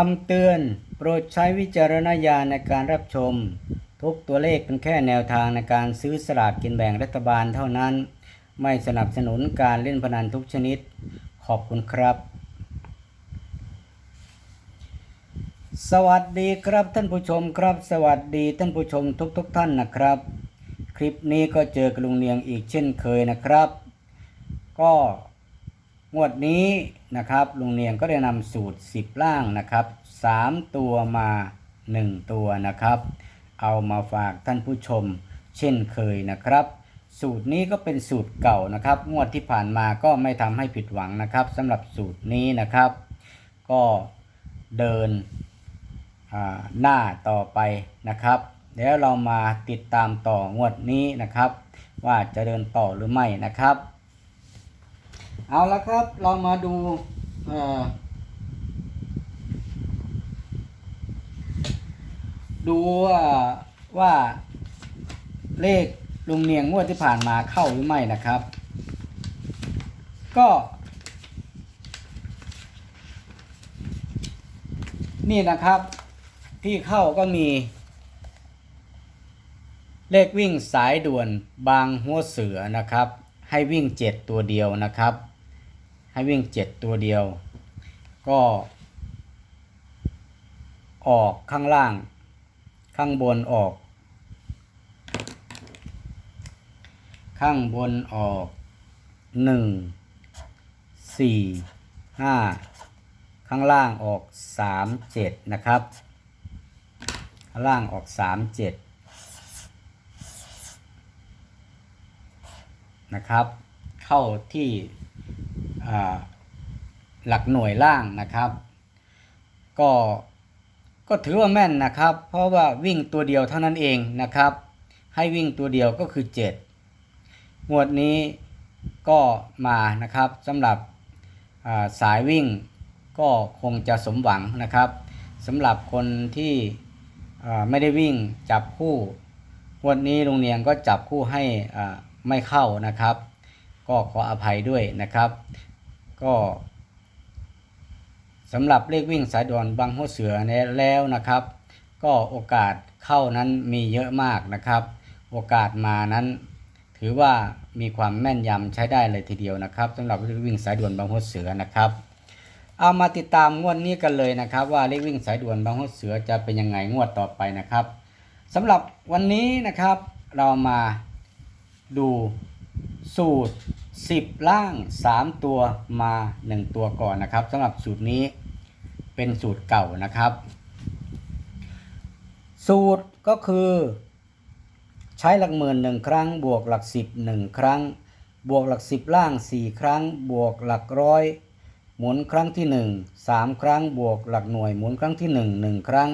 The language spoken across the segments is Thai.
คำเตือน โปรดใช้วิจารณญาณในการรับชม ทุกตัวเลขเป็นแค่แนวทางในการซื้อสลากกินแบ่งรัฐบาลเท่านั้น ไม่สนับสนุนการเล่นพนันทุกชนิด ขอบคุณครับ สวัสดีครับท่านผู้ชมครับ สวัสดีท่านผู้ชมทุกๆทท่านนะครับ คลิปนี้ก็เจอกลุงเนียงอีกเช่นเคยนะครับ ก็ งวดนี้นะครับลุงเนียงก็ได้นำสูตร 10 ล่างนะครับ3ตัวมา 1 ตัวนะครับ เอามาฝากท่านผู้ชมเช่นเคยนะครับ สูตรนี้ก็เป็นสูตรเก่านะครับ งวดที่ผ่านมาก็ไม่ทำให้ผิดหวังนะครับสำหรับสูตรนี้นะครับ ก็เดินหน้าต่อไปนะครับเดี๋ยวเรามาติดตามต่องวดนี้นะครับ ว่าจะเดินต่อหรือไม่นะครับ เอาละครับเรามาดูดูว่าว่าเลขลุงเนียงงวดที่ผ่านมาเข้าหรือไม่นะครับ ก็ นี่นะครับที่เข้าก็มี เลขวิ่งสายด่วนบางหัวเสือนะครับ ให้วิ่ง7ตัวเดียวนะครับ ให้วิ่ง7ตัวเดียว ก็ ออกข้างล่าง ข้างบนออก ข้างบนออก1 4 5ข้างล่างออก3 7นะครับ ข้างล่างออก3 7นะครับ เข้าที่ หลักหน่วยล่างนะครับ ก็ก็ถือว่าแม่นนะครับ เพราะว่าวิ่งตัวเดียวเท่านั้นเองนะครับ ให้วิ่งตัวเดียวก็คือ 7 งวดนี้ก็มานะครับสำหรับาสายวิ่งก็คงจะสมหวังนะครับสำหรับคนที่ไม่ได้วิ่งจับคู่ วันนี้โรงเรียนก็จับคู่ให้ไม่เข้านะครับ ก็ขออภัยด้วยนะครับ ก็สำหรับเลขวิ่งสายด่วนบางหัวเสือเนี่ยแล้วนะครับ ก็โอกาสเข้านั้นมีเยอะมากนะครับ โอกาสมานั้น ถือว่ามีความแม่นยำใช้ได้เลยทีเดียวนะครับสำหรับเลขวิ่งสายด่วนบางหัวเสือนะครับ เอามาติดตามงวดนี้กันเลยนะครับ ว่าเลขวิ่งสายด่วนบางหัวเสือจะเป็นยังไงงวดต่อไปนะครับสำหรับวันนี้นะครับเรามาดูสูตร 10 ล่าง 3 ตัวมา 1 ตัวก่อนนะครับสำหรับสูตรนี้เป็นสูตรเก่านะครับ สูตรก็คือ ใช้หลักหมื่นหนึ่งครั้ง บวกหลักสิบหนึ่งครั้ง บวกหลักสิบล่างสี่ครั้ง บวกหลักร้อย หมุนครั้งที่หนึ่งสามครั้ง บวกหลักหน่วยหมุนครั้งที่หนึ่งหนึ่งครั้ง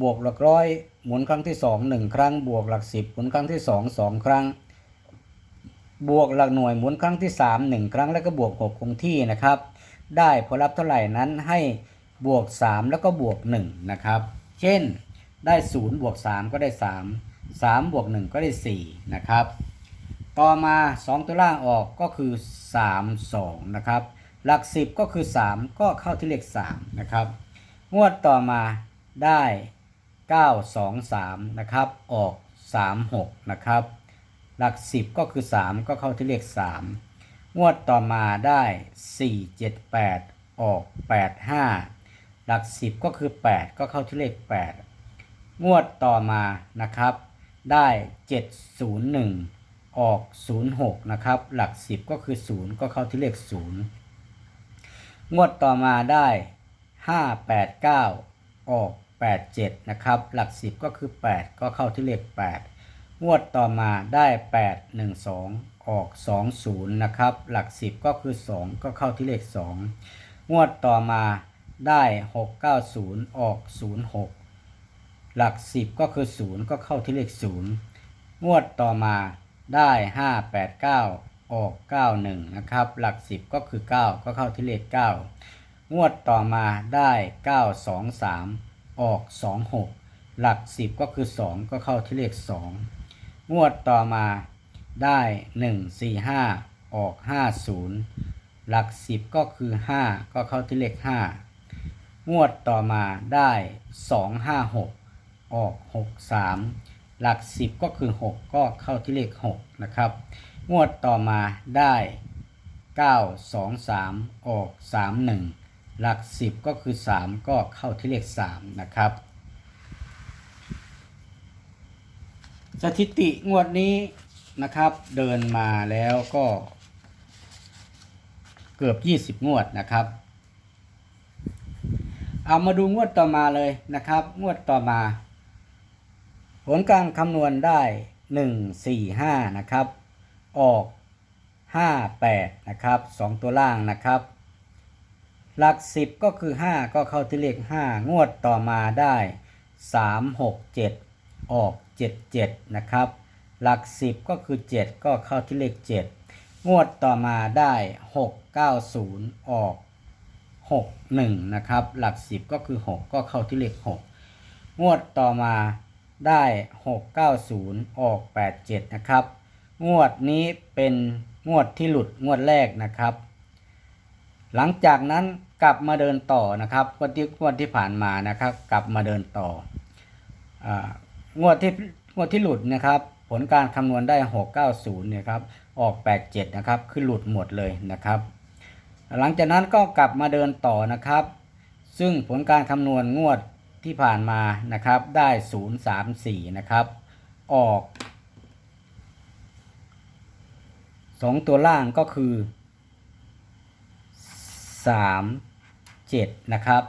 บวกหลักร้อย หมุนครั้งที่สองหนึ่งครั้ง บวกหลักสิบหมุนครั้งที่สองสองครั้ง บวกหลักหน่วยหมุนครั้งที่สามหนึ่งครั้งแล้วก็บวกหกคงที่นะครับ ได้ผลลัพธ์เท่าไหร่นั้นให้บวกสามแล้วก็บวกหนึ่งนะครับ เช่นได้ศูนย์บวกสามก็ได้สามสามบวกหนึ่งก็ได้สี่นะครับ ต่อมาสองตัวล่างออกก็คือสามสองนะครับ หลักสิบก็คือสามก็เข้าที่เลขสามนะครับ งวดต่อมาได้เก้าสองสามนะครับ ออกสามหกนะครับ หลักสิบก็คือ 3 ก็เข้าที่เลข 3 งวดต่อมาได้ 4 7 8 ออก 8 5 หลัก 10 ก็คือ 8 ก็เข้าที่เลข 8 งวดต่อมานะครับ ได้ 7 0 1 ออก 0 6 นะครับ หลัก 10 ก็คือ 0 ก็เข้าที่เลข 0 งวดต่อมาได้ 5 8 9 ออก 8 7 นะครับ หลัก 10 ก็คือ 8 ก็เข้าที่เลข 8 งวดต่อมาได้ 8 1 2 ออก 2 0 นะครับ หลัก 10 ก็คือ 2 ก็เข้าที่เลข 2 งวดต่อมาได้ 6 9 0 ออก 0 6 หลัก 10 ก็คือ 0 ก็เข้าที่เลข 0 งวดต่อมาได้ 5 8 9 ออก 9 1 นะครับ หลัก 10 ก็คือ 9 ก็เข้าที่เลข 9 งวดต่อมาได้ 9 2 3 ออก 2 6 หลัก 10 ก็คือ 2 ก็เข้าที่เลข 2 งวดต่อมาได้ 1 4 5 ออก 50 หลัก 10 ก็คือ 5 ก็เข้าที่เลข 5 งวดต่อมาได้ 256 ออก 63 หลัก 10 ก็คือ 6 ก็เข้าที่เลข 6 นะครับ งวดต่อมาได้ 9 2 3 ออก 31 หลัก 10 ก็คือ 3 ก็เข้าที่เลข 3 นะครับ สถิติงวดนี้นะครับเดินมาแล้วก็ เกือบ 20 งวดนะครับ เอามาดูงวดต่อมาเลยนะครับ งวดต่อมา ผลการคำนวณได้ 1 4 5 นะครับ ออก 5 8 นะครับ 2 ตัวล่างนะครับ หลัก 10 ก็คือ 5 ก็เข้าที่เลข 5 งวดต่อมาได้ 3 6 7 ออก 7 7 นะครับ หลัก 10 ก็คือ 7 ก็เข้าที่เลข 7 งวดต่อมาได้ 6 9 0 ออก 6 1 นะครับ หลัก 10 ก็คือ 6 ก็เข้าที่เลข 6 งวดต่อมาได้ 6 9 0 ออก 8 7 นะครับ งวดนี้เป็นงวดที่หลุดงวดแรกนะครับ หลังจากนั้นกลับมาเดินต่อนะครับงวดที่งวดที่ผ่านมานะครับ กลับมาเดินต่ออ งวดที่งวดที่หลุดนะครับ ผลการคำนวณได้ 690เนี่ยครับออก 87 นะครับคือหลุดหมดเลยนะครับ หลังจากนั้นก็กลับมาเดินต่อนะครับ ซึ่งผลการคำนวณงวดที่ผ่านมานะครับได้ 034 นะครับ ออก 2 ตัวล่างก็คือ 3 7 นะครับ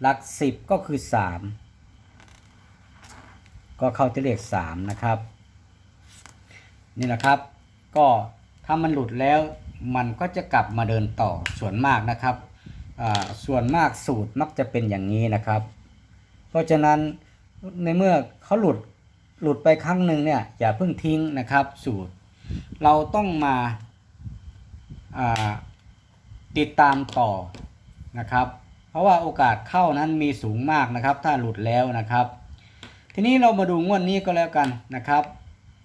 หลัก 10 ก็คือ 3 ก็เข้าที่เลข3นะครับ นี่แหละครับ ก็ถ้ามันหลุดแล้วมันก็จะกลับมาเดินต่อส่วนมากนะครับส่วนมากสูตรมักจะเป็นอย่างนี้นะครับ เพราะฉะนั้นในเมื่อเขาหลุดหลุดไปครั้งหนึ่งเนี่ยอย่าเพิ่งทิ้งนะครับสูตร เราต้องมาาติดตามต่อนะครับ เพราะว่าโอกาสเข้านั้นมีสูงมากนะครับ ถ้าหลุดแล้วนะครับ ทีนี้เรามาดูงวดนี้ก็แล้วกันนะครับ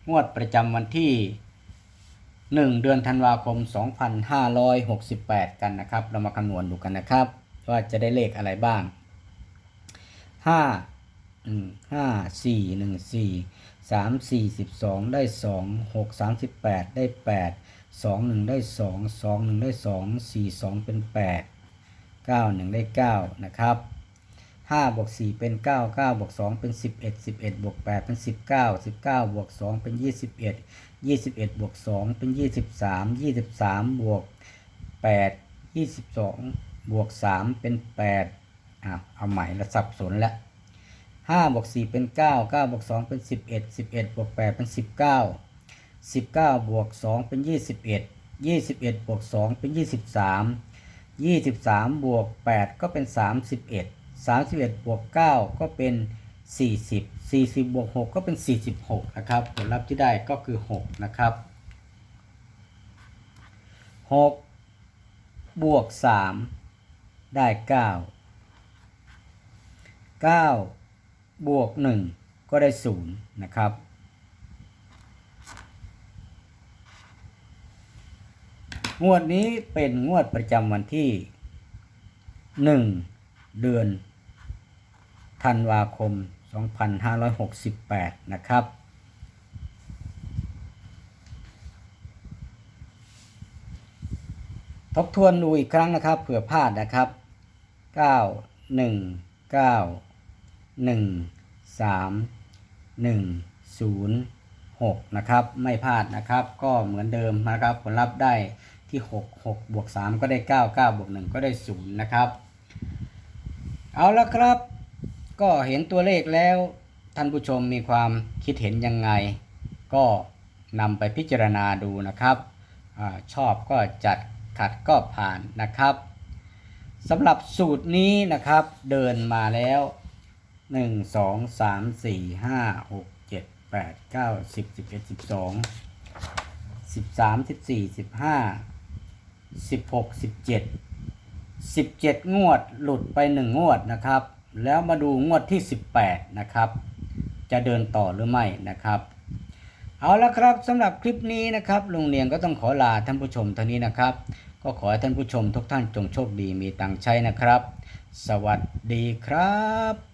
งวดประจำวันที่ 1 เดือนธันวาคม 2568 กันนะครับ เรามาคำนวณดูกันนะครับ ว่าจะได้เลขอะไรบ้าง 5 1 5 4 1 4 3 4 12 ได้ 2 6 38 ได้ 8 2 1 ได้ 2 2 1 ได้ 2 4 2 เป็น 8 9 1 ได้ 9 นะครับ 5บวก4เป็น 9 9บวก2เป็น 11 11บวก8เป็น 19 19บวก2เป็น 21 21บวก2เป็น 23 23บวก8 22บวก3เป็น8อะเอาใหม่ละสับสนล้ว5บวก4เป็น 9 9บวก2เป็น 11 11บวก8เป็น 19 19บวก2เป็น 21 21บวก2เป็น 23 23บวก8ก็เป็น 31 31บวก9ก็เป็น 40 40บวก6ก็เป็น 46 นะครับ ผลลัพธ์ที่ได้ก็คือ 6 นะครับ 6 บวก 3 ได้ 9 9 บวก 1 ก็ได้ 0 นะครับงวดนี้เป็นงวดประจำวันที่ 1 เดือน ธันวาคม 2568 นะครับ ทบทวนดูอีกครั้งนะครับ เผื่อพลาดนะครับ 9 1 9 1 3 1 0 6 นะครับ ไม่พลาดนะครับ ก็เหมือนเดิมนะครับ ผลลัพธ์ได้ที่ 6 6 บวก 3 ก็ได้ 9 9 บวก 1 ก็ได้ 0 นะครับ เอาละครับ ก็เห็นตัวเลขแล้วท่านผู้ชมมีความคิดเห็นยังไง ก็นำไปพิจารณาดูนะครับอชอบก็จัดขัดก็ผ่านนะครับสำหรับสูตรนี้นะครับเดินมาแล้ว 1 2 3 4 5 6 7 8 9 10 11 12 13 14 15 16 17 17 งวดหลุดไป 1 งวดนะครับ แล้วมาดูงวดที่ 18 นะครับ จะเดินต่อหรือไม่นะครับ เอาละครับสำหรับคลิปนี้นะครับลุงเนียงก็ต้องขอลาท่านผู้ชมเท่านี้นะครับ ก็ขอให้ท่านผู้ชมทุกท่านจงโชคดีมีตังใช้นะครับ สวัสดีครับ